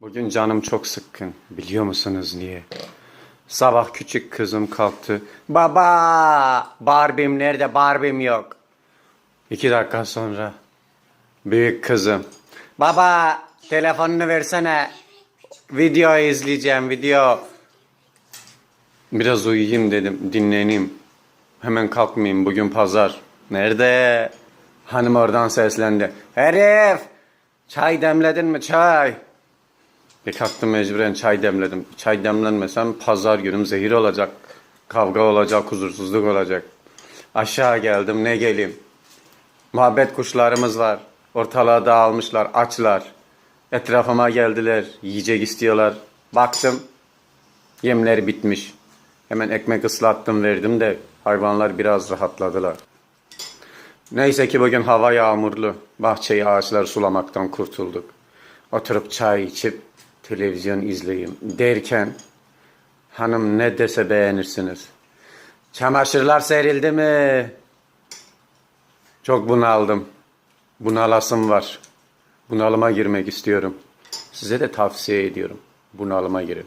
Bugün canım çok sıkkın. Biliyor musunuz niye? Sabah küçük kızım kalktı. Baba! Barbie'm nerede? Barbie'm yok. İki dakika sonra büyük kızım. Baba telefonunu versene. Video izleyeceğim video. Biraz uyuyayım dedim dinleneyim. Hemen kalkmayayım bugün pazar. Nerede? Hanım oradan seslendi. Herif! Çay demledin mi çay? Bir kalktım mecburen çay demledim. Çay demlenmesem pazar günüm zehir olacak. Kavga olacak, huzursuzluk olacak. Aşağı geldim ne geleyim. Muhabbet kuşlarımız var. Ortalığa dağılmışlar, açlar. Etrafıma geldiler, yiyecek istiyorlar. Baktım, yemleri bitmiş. Hemen ekmek ıslattım verdim de hayvanlar biraz rahatladılar. Neyse ki bugün hava yağmurlu. Bahçeyi ağaçları sulamaktan kurtulduk. Oturup çay içip televizyon izleyeyim derken hanım ne dese beğenirsiniz. Çamaşırlar serildi mi? Çok bunaldım. Bunalasım var. Bunalıma girmek istiyorum. Size de tavsiye ediyorum. Bunalıma girin.